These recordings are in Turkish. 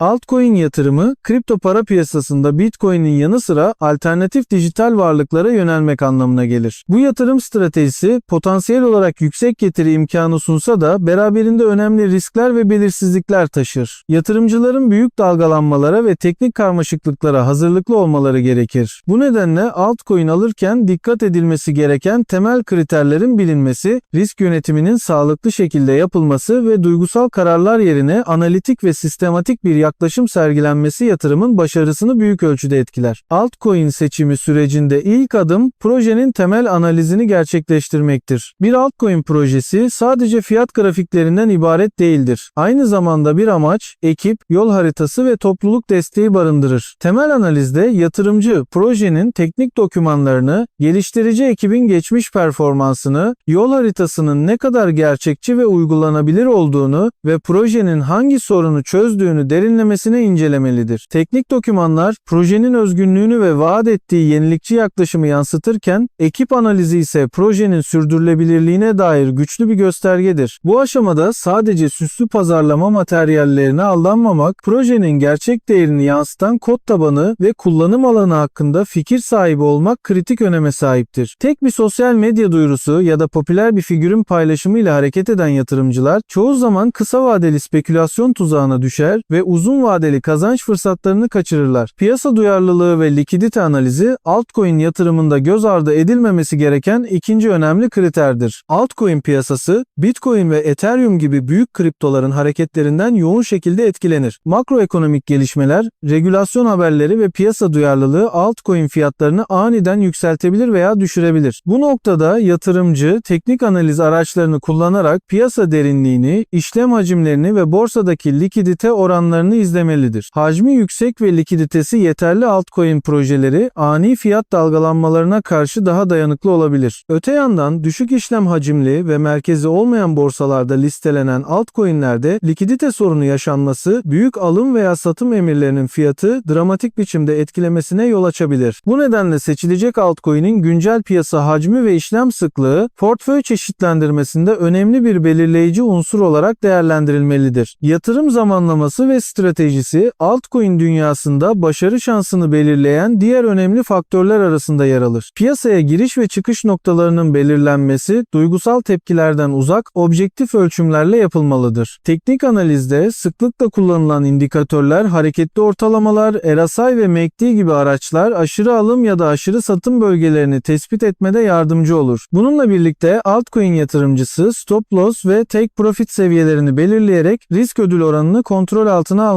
Altcoin yatırımı, kripto para piyasasında Bitcoin'in yanı sıra alternatif dijital varlıklara yönelmek anlamına gelir. Bu yatırım stratejisi potansiyel olarak yüksek getiri imkanı sunsa da beraberinde önemli riskler ve belirsizlikler taşır. Yatırımcıların büyük dalgalanmalara ve teknik karmaşıklıklara hazırlıklı olmaları gerekir. Bu nedenle altcoin alırken dikkat edilmesi gereken temel kriterlerin bilinmesi, risk yönetiminin sağlıklı şekilde yapılması ve duygusal kararlar yerine analitik ve sistematik bir yaklaşım sergilenmesi yatırımın başarısını büyük ölçüde etkiler. Altcoin seçimi sürecinde ilk adım projenin temel analizini gerçekleştirmektir. Bir altcoin projesi sadece fiyat grafiklerinden ibaret değildir. Aynı zamanda bir amaç, ekip, yol haritası ve topluluk desteği barındırır. Temel analizde yatırımcı projenin teknik dokümanlarını, geliştirici ekibin geçmiş performansını, yol haritasının ne kadar gerçekçi ve uygulanabilir olduğunu ve projenin hangi sorunu çözdüğünü derinlemesine incelemelidir. Teknik dokümanlar projenin özgünlüğünü ve vaat ettiği yenilikçi yaklaşımı yansıtırken, ekip analizi ise projenin sürdürülebilirliğine dair güçlü bir göstergedir. Bu aşamada sadece süslü pazarlama materyallerine aldanmamak, projenin gerçek değerini yansıtan kod tabanı ve kullanım alanı hakkında fikir sahibi olmak kritik öneme sahiptir. Tek bir sosyal medya duyurusu ya da popüler bir figürün paylaşımıyla hareket eden yatırımcılar çoğu zaman kısa vadeli spekülasyon tuzağına düşer ve uzun vadeli kazanç fırsatlarını kaçırırlar. Piyasa duyarlılığı ve likidite analizi altcoin yatırımında göz ardı edilmemesi gereken ikinci önemli kriterdir. Altcoin piyasası Bitcoin ve Ethereum gibi büyük kriptoların hareketlerinden yoğun şekilde etkilenir. Makroekonomik gelişmeler, regülasyon haberleri ve piyasa duyarlılığı altcoin fiyatlarını aniden yükseltebilir veya düşürebilir. Bu noktada yatırımcı teknik analiz araçlarını kullanarak piyasa derinliğini, işlem hacimlerini ve borsadaki likidite oranlarını izlemelidir. Hacmi yüksek ve likiditesi yeterli altcoin projeleri ani fiyat dalgalanmalarına karşı daha dayanıklı olabilir. Öte yandan düşük işlem hacimli ve merkezi olmayan borsalarda listelenen altcoin'lerde likidite sorunu yaşanması büyük alım veya satım emirlerinin fiyatı dramatik biçimde etkilemesine yol açabilir. Bu nedenle seçilecek altcoin'in güncel piyasa hacmi ve işlem sıklığı portföy çeşitlendirmesinde önemli bir belirleyici unsur olarak değerlendirilmelidir. Yatırım zamanlaması ve stratejisi altcoin dünyasında başarı şansını belirleyen diğer önemli faktörler arasında yer alır. Piyasaya giriş ve çıkış noktalarının belirlenmesi duygusal tepkilerden uzak, objektif ölçümlerle yapılmalıdır. Teknik analizde sıklıkla kullanılan indikatörler, hareketli ortalamalar, RSI ve MACD gibi araçlar aşırı alım ya da aşırı satım bölgelerini tespit etmede yardımcı olur. Bununla birlikte altcoin yatırımcısı stop loss ve take profit seviyelerini belirleyerek risk ödül oranını kontrol altına almalıdır.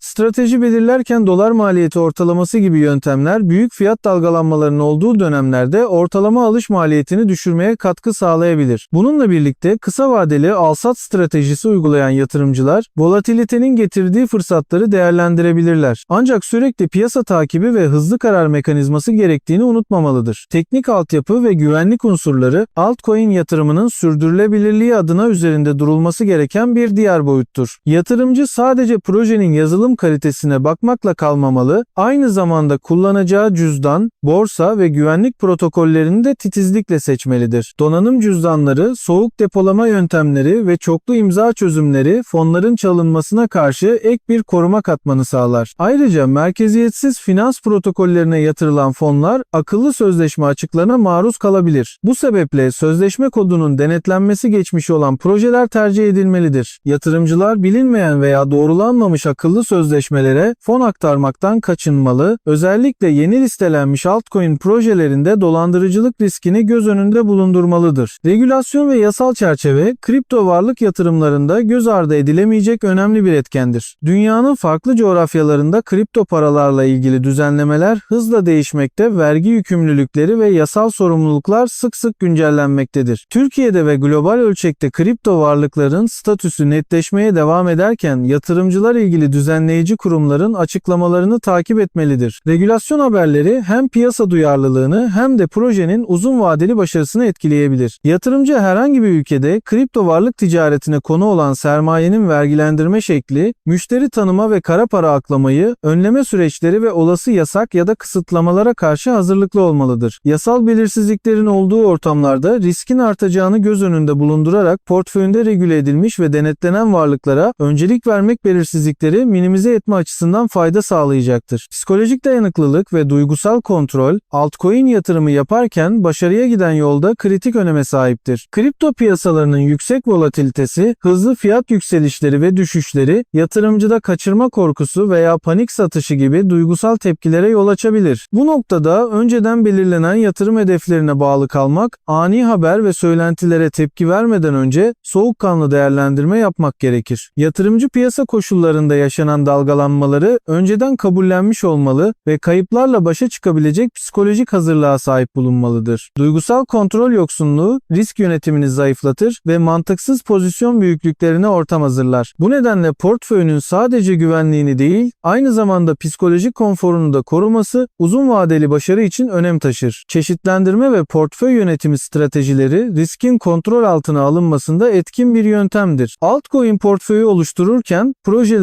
Strateji belirlerken dolar maliyeti ortalaması gibi yöntemler büyük fiyat dalgalanmalarının olduğu dönemlerde ortalama alış maliyetini düşürmeye katkı sağlayabilir. Bununla birlikte kısa vadeli al-sat stratejisi uygulayan yatırımcılar volatilitenin getirdiği fırsatları değerlendirebilirler. Ancak sürekli piyasa takibi ve hızlı karar mekanizması gerektiğini unutmamalıdır. Teknik altyapı ve güvenlik unsurları altcoin yatırımının sürdürülebilirliği adına üzerinde durulması gereken bir diğer boyuttur. Yatırımcı sadece projenin yazılım kalitesine bakmakla kalmamalı, aynı zamanda kullanacağı cüzdan, borsa ve güvenlik protokollerini de titizlikle seçmelidir. Donanım cüzdanları, soğuk depolama yöntemleri ve çoklu imza çözümleri fonların çalınmasına karşı ek bir koruma katmanı sağlar. Ayrıca merkeziyetsiz finans protokollerine yatırılan fonlar akıllı sözleşme açıklarına maruz kalabilir. Bu sebeple sözleşme kodunun denetlenmesi geçmiş olan projeler tercih edilmelidir. Yatırımcılar bilinmeyen veya doğrulanmamış akıllı sözleşmelere fon aktarmaktan kaçınmalı, özellikle yeni listelenmiş altcoin projelerinde dolandırıcılık riskini göz önünde bulundurmalıdır. Regülasyon ve yasal çerçeve kripto varlık yatırımlarında göz ardı edilemeyecek önemli bir etkendir. Dünyanın farklı coğrafyalarında kripto paralarla ilgili düzenlemeler hızla değişmekte, vergi yükümlülükleri ve yasal sorumluluklar sık sık güncellenmektedir. Türkiye'de ve global ölçekte kripto varlıkların statüsü netleşmeye devam ederken yatırımcılar ilgili düzenleyici kurumların açıklamalarını takip etmelidir. Regülasyon haberleri hem piyasa duyarlılığını hem de projenin uzun vadeli başarısını etkileyebilir. Yatırımcı herhangi bir ülkede kripto varlık ticaretine konu olan sermayenin vergilendirme şekli, müşteri tanıma ve kara para aklamayı, önleme süreçleri ve olası yasak ya da kısıtlamalara karşı hazırlıklı olmalıdır. Yasal belirsizliklerin olduğu ortamlarda riskin artacağını göz önünde bulundurarak portföyünde regüle edilmiş ve denetlenen varlıklara öncelik vermek belirsizlik belirsizlikleri minimize etme açısından fayda sağlayacaktır. Psikolojik dayanıklılık ve duygusal kontrol, altcoin yatırımı yaparken başarıya giden yolda kritik öneme sahiptir. Kripto piyasalarının yüksek volatilitesi, hızlı fiyat yükselişleri ve düşüşleri, yatırımcıda kaçırma korkusu veya panik satışı gibi duygusal tepkilere yol açabilir. Bu noktada önceden belirlenen yatırım hedeflerine bağlı kalmak, ani haber ve söylentilere tepki vermeden önce soğukkanlı değerlendirme yapmak gerekir. Yatırımcı piyasa koşullarında yaşanan dalgalanmaları önceden kabullenmiş olmalı ve kayıplarla başa çıkabilecek psikolojik hazırlığa sahip bulunmalıdır. Duygusal kontrol yoksunluğu risk yönetimini zayıflatır ve mantıksız pozisyon büyüklüklerine ortam hazırlar. Bu nedenle portföyünün sadece güvenliğini değil, aynı zamanda psikolojik konforunu da koruması uzun vadeli başarı için önem taşır. Çeşitlendirme ve portföy yönetimi stratejileri riskin kontrol altına alınmasında etkin bir yöntemdir. Altcoin portföyü oluştururken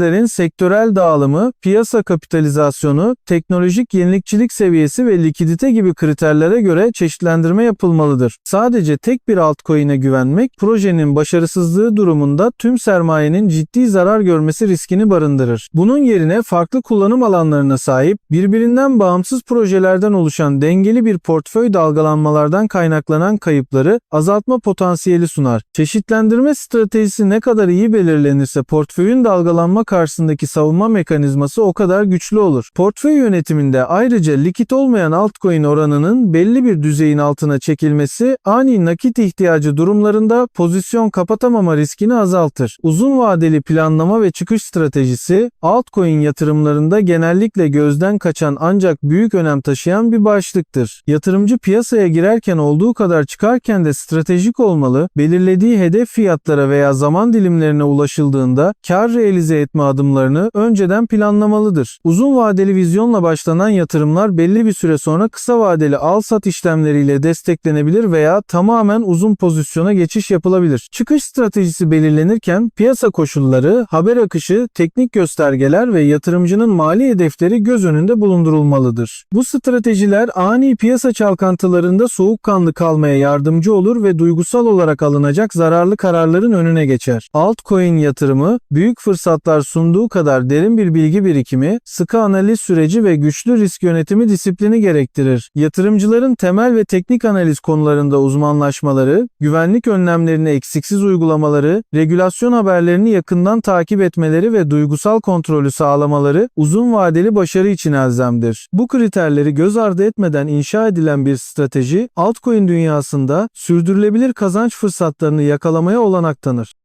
projelerin sektörel dağılımı, piyasa kapitalizasyonu, teknolojik yenilikçilik seviyesi ve likidite gibi kriterlere göre çeşitlendirme yapılmalıdır. Sadece tek bir altcoin'e güvenmek projenin başarısızlığı durumunda tüm sermayenin ciddi zarar görmesi riskini barındırır. Bunun yerine farklı kullanım alanlarına sahip, birbirinden bağımsız projelerden oluşan dengeli bir portföy dalgalanmalardan kaynaklanan kayıpları azaltma potansiyeli sunar. Çeşitlendirme stratejisi ne kadar iyi belirlenirse portföyün dalgalanma karşısındaki savunma mekanizması o kadar güçlü olur. Portföy yönetiminde ayrıca likit olmayan altcoin oranının belli bir düzeyin altına çekilmesi ani nakit ihtiyacı durumlarında pozisyon kapatamama riskini azaltır. Uzun vadeli planlama ve çıkış stratejisi altcoin yatırımlarında genellikle gözden kaçan ancak büyük önem taşıyan bir başlıktır. Yatırımcı piyasaya girerken olduğu kadar çıkarken de stratejik olmalı, belirlediği hedef fiyatlara veya zaman dilimlerine ulaşıldığında kar realize etme adımlarını önceden planlamalıdır. Uzun vadeli vizyonla başlanan yatırımlar belli bir süre sonra kısa vadeli al-sat işlemleriyle desteklenebilir veya tamamen uzun pozisyona geçiş yapılabilir. Çıkış stratejisi belirlenirken piyasa koşulları, haber akışı, teknik göstergeler ve yatırımcının mali hedefleri göz önünde bulundurulmalıdır. Bu stratejiler ani piyasa çalkantılarında soğukkanlı kalmaya yardımcı olur ve duygusal olarak alınacak zararlı kararların önüne geçer. Altcoin yatırımı büyük fırsatlar sunduğu kadar derin bir bilgi birikimi, sıkı analiz süreci ve güçlü risk yönetimi disiplini gerektirir. Yatırımcıların temel ve teknik analiz konularında uzmanlaşmaları, güvenlik önlemlerini eksiksiz uygulamaları, regülasyon haberlerini yakından takip etmeleri ve duygusal kontrolü sağlamaları uzun vadeli başarı için elzemdir. Bu kriterleri göz ardı etmeden inşa edilen bir strateji, altcoin dünyasında sürdürülebilir kazanç fırsatlarını yakalamaya olanak tanır.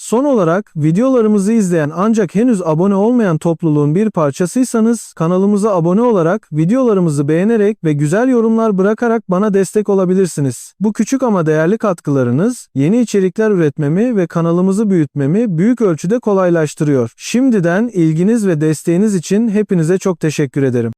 Son olarak videolarımızı izleyen ancak henüz abone olmayan topluluğun bir parçasıysanız kanalımıza abone olarak videolarımızı beğenerek ve güzel yorumlar bırakarak bana destek olabilirsiniz. Bu küçük ama değerli katkılarınız yeni içerikler üretmemi ve kanalımızı büyütmemi büyük ölçüde kolaylaştırıyor. Şimdiden ilginiz ve desteğiniz için hepinize çok teşekkür ederim.